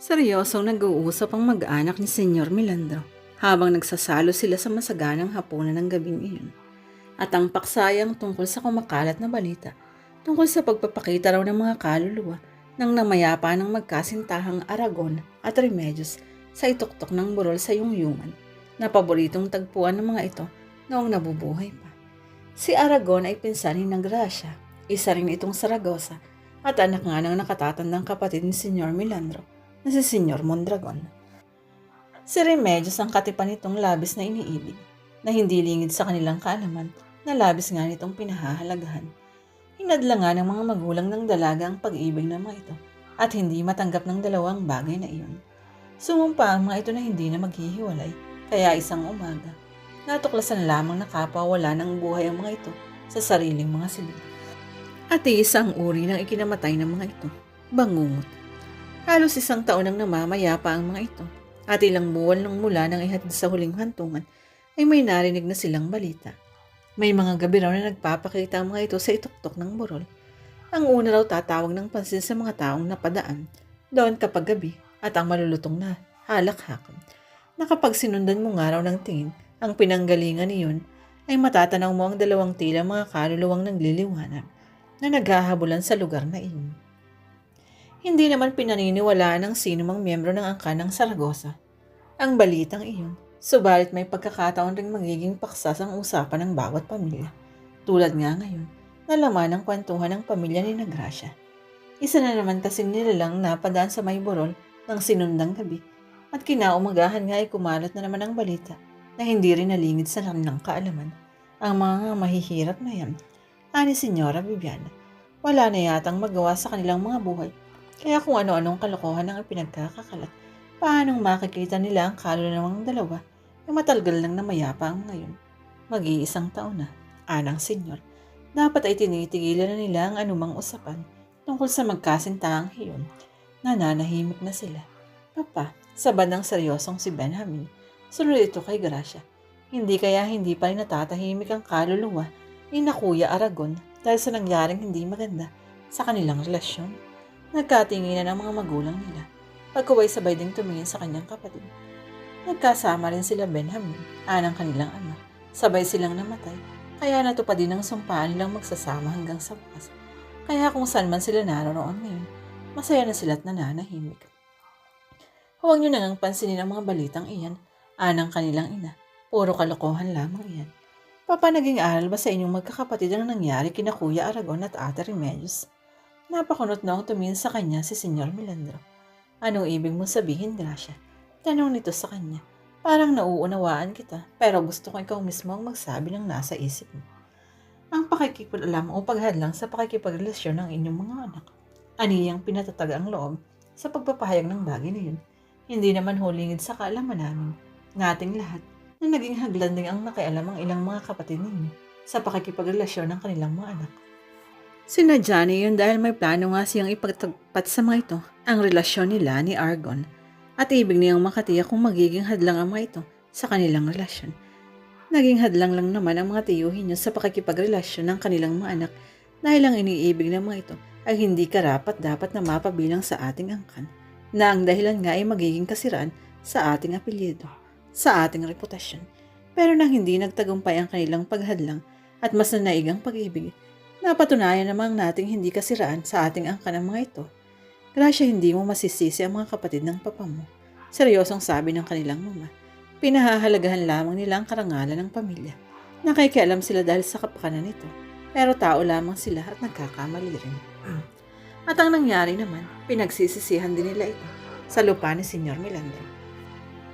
Seryosong nag-uusap ang mag-anak ni Senyor Milandro habang nagsasalo sila sa masaganang hapunan ng gabing iyon. At ang paksayang tungkol sa kumakalat na balita tungkol sa pagpapakita raw ng mga kaluluwa ng namayapa ng magkasintahang Aragon at Remedios sa ituktok ng burol sa yungyungan na paboritong tagpuan ng mga ito noong nabubuhay pa. Si Aragon ay pinsanin ng Gracia, isa rin itong Saragosa at anak nga ng nakatatandang kapatid ni Senyor Milandro na si Senyor Mondragon. Si Remedios ang katipan nitong labis na iniibig na hindi lingid sa kanilang kaalaman na labis nga nitong pinahahalagahan. Hinadla nga ng mga magulang ng dalaga ang pag-ibig ng mga ito at hindi matanggap ng dalawang bagay na iyon. Sumumpa ang mga ito na hindi na maghihiwalay kaya isang umaga, natuklasan lamang na kapwa ng buhay ang mga ito sa sariling mga silid. At isang uri ng ikinamatay ng mga ito, bangungot. Halos isang taon nang namamaya pa ang mga ito at ilang buwan nang mula nang ihatid sa huling hantungan ay may narinig na silang balita. May mga gabi raw na nagpapakita ang mga ito sa ituktok ng burol. Ang una raw tatawag ng pansin sa mga taong napadaan doon kapag gabi at ang malulutong na halak-hakon. Na kapag sinundan mo nga raw ng tingin ang pinanggalingan niyon ay matatanaw mo ang dalawang tila mga kaluluwang nagliliwanag na naghahabulan sa lugar na iyon. Hindi naman pinaniniwalaan ng sino mang miyembro ng angka ng Saragosa. Ang balitang iyon, subalit may pagkakataon ring magiging paksas ang usapan ng bawat pamilya. Tulad nga ngayon, nalaman ang kwentuhan ng pamilya ni Nagracia. Isa na naman kasing nilalang napadaan sa may burol ng sinundang gabi at kinaumagahan nga ay kumalat na naman ang balita na hindi rin nalingid sa kanilang kaalaman. Ang mga mahihirap na yan, ani Senyora Viviana, wala na yatang magawa sa kanilang mga buhay kaya kung ano-anong kalokohan ang pinagkakakalat, paanong makikita nila ang kaluluwa ng dalawa na matalgal lang na mayapa ang ngayon. Mag-iisang taon na, anang senyor, dapat ay tinitigilan na nila ang anumang usapan tungkol sa magkasintahang hiyon. Nananahimik na sila. Papa, sabad ng seryosong si Benjamin, sunod ito kay Gracia. Hindi kaya hindi pa rin natatahimik ang kaluluwa ni na Kuya Aragon dahil sa nangyaring hindi maganda sa kanilang relasyon. Nagkatinginan ang mga magulang nila. Pagkaway sabay ding tumingin sa kanyang kapatid. Nagkasama rin sila Benjamin, anang kanilang ama. Sabay silang namatay, kaya natupad din ang sumpaan nilang magsasama hanggang sa wakas. Kaya kung saan man sila naroon ngayon, masaya na sila't nananahimik. Huwag niyo nang pansinin ang mga balitang iyan, anang kanilang ina. Puro kalokohan lamang iyan. Papa, naging aral ba sa inyong magkakapatid ang nangyari kina Kuya Aragon at Ate Remedios? Napakunot noong tumingin sa kanya si Senyor Milandro. Anong ibig mong sabihin, Gracia? Tanong nito sa kanya. Parang nauunawaan kita, pero gusto ko ikaw mismo ang magsabi ng nasa isip mo. Ang pakikipag-alam o paghadlang sa pakikipagrelasyon ng inyong mga anak. Aniyang pinatatag ang loob sa pagpapahayag ng bagay na yun. Hindi naman hulingid sa kaalaman namin, nating lahat, na naging haglanding ang nakialam ang ilang mga kapatid ninyo sa pakikipagrelasyon ng kanilang mga anak. Sinadya niya yun dahil may plano nga siyang ipagtagpat sa mga ito ang relasyon nila ni Argon at ibig niyang makatiyak kung magiging hadlang ang mga ito sa kanilang relasyon. Naging hadlang lang naman ang mga tiyuhin niya sa pakikipagrelasyon ng kanilang mga anak dahil ang iniibig ng mga ito ay hindi karapat dapat na mapabilang sa ating angkan na ang dahilan nga ay magiging kasiraan sa ating apelyido, sa ating reputasyon. Pero nang hindi nagtagumpay ang kanilang paghadlang at mas nanaigang pag-ibig, Napatunayan namang nating hindi kasiraan sa ating angka ng mga ito. Grasya hindi mo masisisi ang mga kapatid ng papa mo. Seryosong sabi ng kanilang mama. Pinahahalagahan lamang nila ang karangalan ng pamilya. Nakikialam sila dahil sa kapakanan nito. Pero tao lamang sila at nagkakamali rin. At ang nangyari naman, pinagsisisihan din nila ito sa lupa ni Senyor Milandro.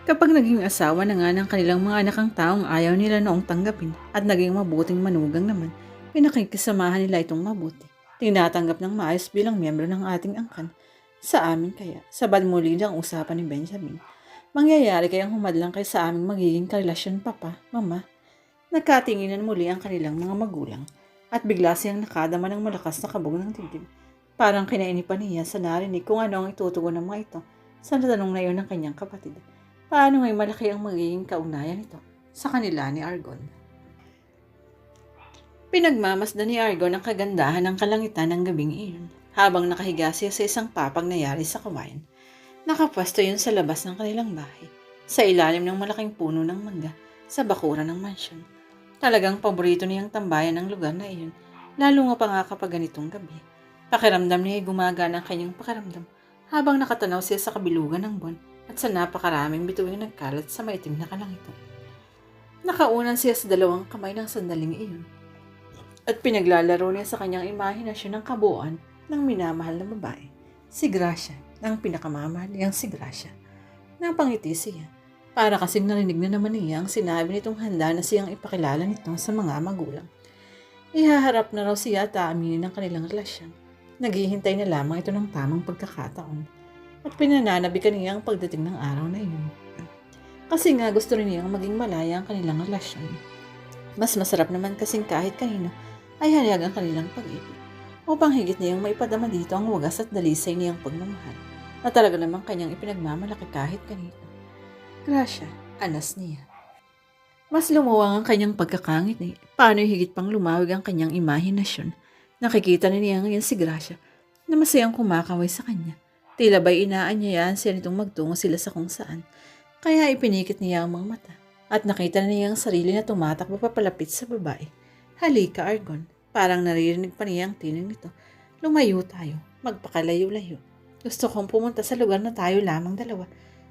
Kapag naging asawa na nga ng kanilang mga anak ang taong ayaw nila noong tanggapin at naging mabuting manugang naman, Pinakikisamahan nila itong mabuti. Tinatanggap ng maayos bilang miyembro ng ating angkan. Sa amin kaya, sabad muli ang usapan ni Benjamin. Mangyayari kayang humadlang kay sa aming magiging karelasyon papa, mama. Nagkatinginan muli ang kanilang mga magulang at bigla siyang nakadama ng malakas na kabog ng dibdib. Parang kinainipan niya sa narinig kung ano ang itutugon ng mga ito sa natanong na iyon ng kanyang kapatid. Paano ngay malaki ang magiging kaugnayan nito sa kanila ni Argon? Pinagmamasdan ni Argon ang kagandahan ng kalangitan ng gabing iyon habang nakahiga siya sa isang papag na yari sa kawayan. Nakapwesto yun sa labas ng kanilang bahay, sa ilalim ng malaking puno ng mangga, sa bakuran ng mansyon. Talagang paborito niyang tambayan ang lugar na iyon, lalo nga pa nga kapag ganitong gabi. Pakiramdam niya gumagana ang kanyang pakiramdam habang nakatanaw siya sa kabilugan ng buwan at sa napakaraming bituing nagkalat sa maitim na kalangitan. Nakaunan siya sa dalawang kamay ng sandaling iyon at pinaglalaro niya sa kanyang imahinasyon ng kabuuan ng minamahal na babae, si Gracia, ng pinakamamahal niyang si Gracia. Napangiti siya, para kasing narinig na naman niya ang sinabi nitong handa na siyang ipakilala nito sa mga magulang. Ihaharap na raw siya at aaminin ng kanilang relasyon. Naghihintay na lamang ito ng tamang pagkakataon at pinananabikan niya ang pagdating ng araw na iyon. Kasi nga gusto rin niyang maging malaya ang kanilang relasyon. Mas masarap naman kasing kahit kanino ay hayag ang kanilang pag-ibig upang higit niyang maipadama dito ang wagas at dalisay niyang pagmamahal na talaga namang kanyang ipinagmamalaki kahit kanino. Gracia, anas niya. Mas lumuwang ang kanyang pagkakangiti. Paano higit pang lumawig ang kanyang imahinasyon. Nakikita na niya ngayon si Gracia na masayang kumakaway sa kanya. Tila ba'y inaanyayaan siya nitong magtungo sila sa kung saan. Kaya ipinikit niya ang mga mata at nakita na niya ang sarili na tumatakbo papalapit sa babae. Halika, Argon. Parang naririnig pa niya ang tinig nito. Lumayo tayo. Magpakalayo-layo. Gusto kong pumunta sa lugar na tayo lamang dalawa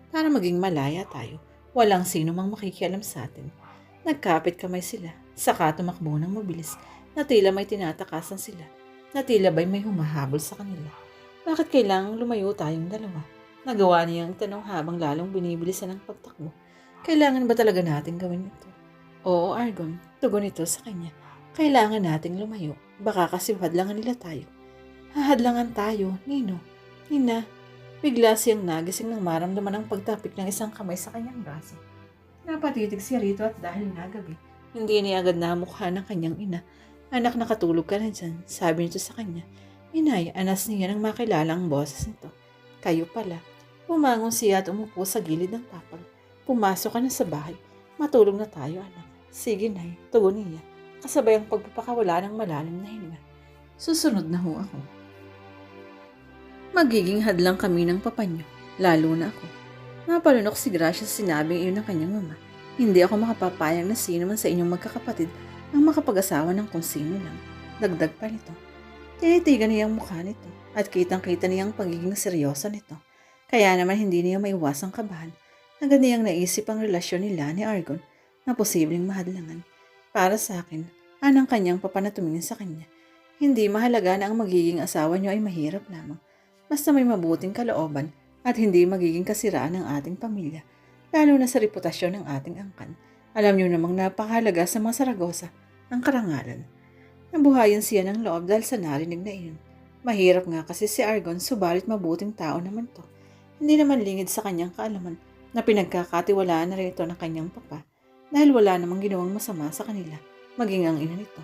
para maging malaya tayo. Walang sino mang makikialam sa atin. Nagkapit kamay sila. Saka tumakbo ng mabilis na tila may tinatakasan sila. Na tila ba'y may humahabol sa kanila. Bakit kailangang lumayo tayong dalawa? Nagawa niya ang tanong habang lalong binibilisan ang pagtakbo. Kailangan ba talaga natin gawin ito? Oo, Argon. Tugon ito sa kanya. Kailangan nating lumayo. Baka kasi hadlangan nila tayo. Hahadlangan tayo, Nino. Nina, bigla siyang nagising nang maramdaman ang pagtapik ng isang kamay sa kanyang braso. Napatitig siya rito at dahil nagabi, hindi niya agad namukha ng kanyang ina. Anak, nakatulog ka na dyan, sabi nito sa kanya. Inay, anas niya nang makilala ang boses nito. Kayo pala. Pumangon siya at umupo sa gilid ng tapag. Pumasok ka na sa bahay. Matulog na tayo, anak. Sige, Nay. Tugon niya. Kasabay ang pagpapakawala ng malalim na hininga. Susunod na ho ako. Magiging hadlang kami ng papa niyo, lalo na ako. Napalunok si Gracia sa sinabing iyon ng kanyang mama. Hindi ako makapapayag na sino man sa inyong magkakapatid ang makapag-asawa ng kung sino lang. Dagdag pa nito. Tinitigan niya ang mukha nito at kitang-kita niya ang pagiging seryoso nito. Kaya naman hindi niya maiwasang kabahan na ganiyang naisip ang relasyon nila ni Argon na posibleng mahadlangan. Para sa akin, anang kanyang papa na tumingin sa kanya. Hindi mahalaga na ang magiging asawa niyo ay mahirap lamang. Basta may mabuting kalooban at hindi magiging kasiraan ng ating pamilya, lalo na sa reputasyon ng ating angkan. Alam niyo namang napakahalaga sa mga Saragosa ang karangalan. Nabuhayan siya ng loob dahil sa narinig na iyon. Mahirap nga kasi si Argon, subalit mabuting tao naman to. Hindi naman lingid sa kanyang kaalaman na pinagkakatiwalaan na rin ito ng kanyang papa dahil wala namang ginawang masama sa kanila, maging ang ina nito.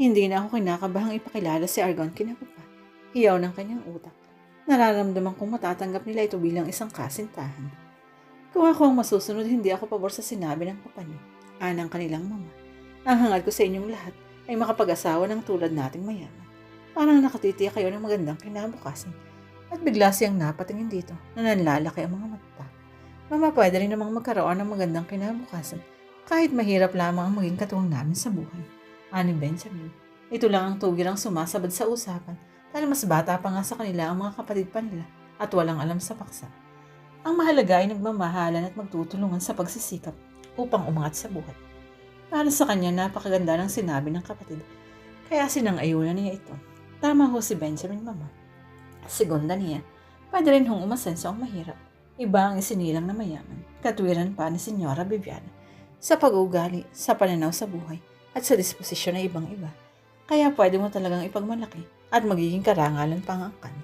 Hindi na ako kinakabahang ipakilala si Argon kina papa. Hiyaw ng kanyang utak. Nararamdaman kong matatanggap nila ito bilang isang kasintahan. Kung ako ang masusunod, hindi ako pabor sa sinabi ng papa niyo. Anang kanilang mama. Ang hangad ko sa inyong lahat ay makapag-asawa ng tulad nating mayaman. Parang nakatitiya kayo ng magandang kinabukasan. At bigla siyang napatingin dito na nanlalaki ang mga mata. Mama, pwede rin namang magkaroon ng magandang kinabukasan kahit mahirap lamang ang maging katuwang namin sa buhay. Ani Benjamin. Ito lang ang tugirang sumasabad sa usapan dahil mas bata pa nga sa kanila ang mga kapatid pa nila at walang alam sa paksa. Ang mahalaga ay nagmamahalan at magtutulungan sa pagsisikap upang umangat sa buhay. Para sa kanya, napakaganda ng sinabi ng kapatid. Kaya sinang-ayunan niya ito. Tama ho si Benjamin, mama. Segunda niya, pwede rin hong umasenso ang mahirap. Iba ang isinilang na mayaman. Katwiran pa ni Senyora Viviana. Sa pag-ugali, sa pananaw sa buhay, at sa disposisyon na ibang iba. Kaya pwede mo talagang ipagmalaki at magiging karangalan pangangkan.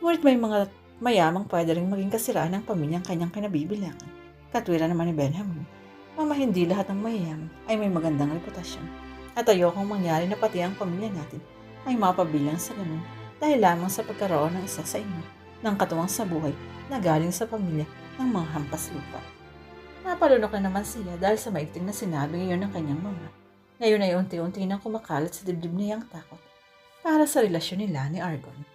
Ngunit may mga mayamang pwede rin maging kasiraan ng pamilyang kanyang kinabibilangan. Katwiran naman ni Benjamin, Mama, hindi lahat ng mayayaman ay may magandang reputasyon. At ayokong mangyari na pati ang pamilya natin ay mapabilang sa ganun dahil lamang sa pagkaroon ng isa sa inyo ng katuwang sa buhay na galing sa pamilya ng mga hampas lupa. Napalunok na naman siya dahil sa maigting na sinabi ngayon ng kanyang mama. Ngayon ay unti-unti nang kumakalat sa dibdib niya ang takot para sa relasyon nila ni Argon.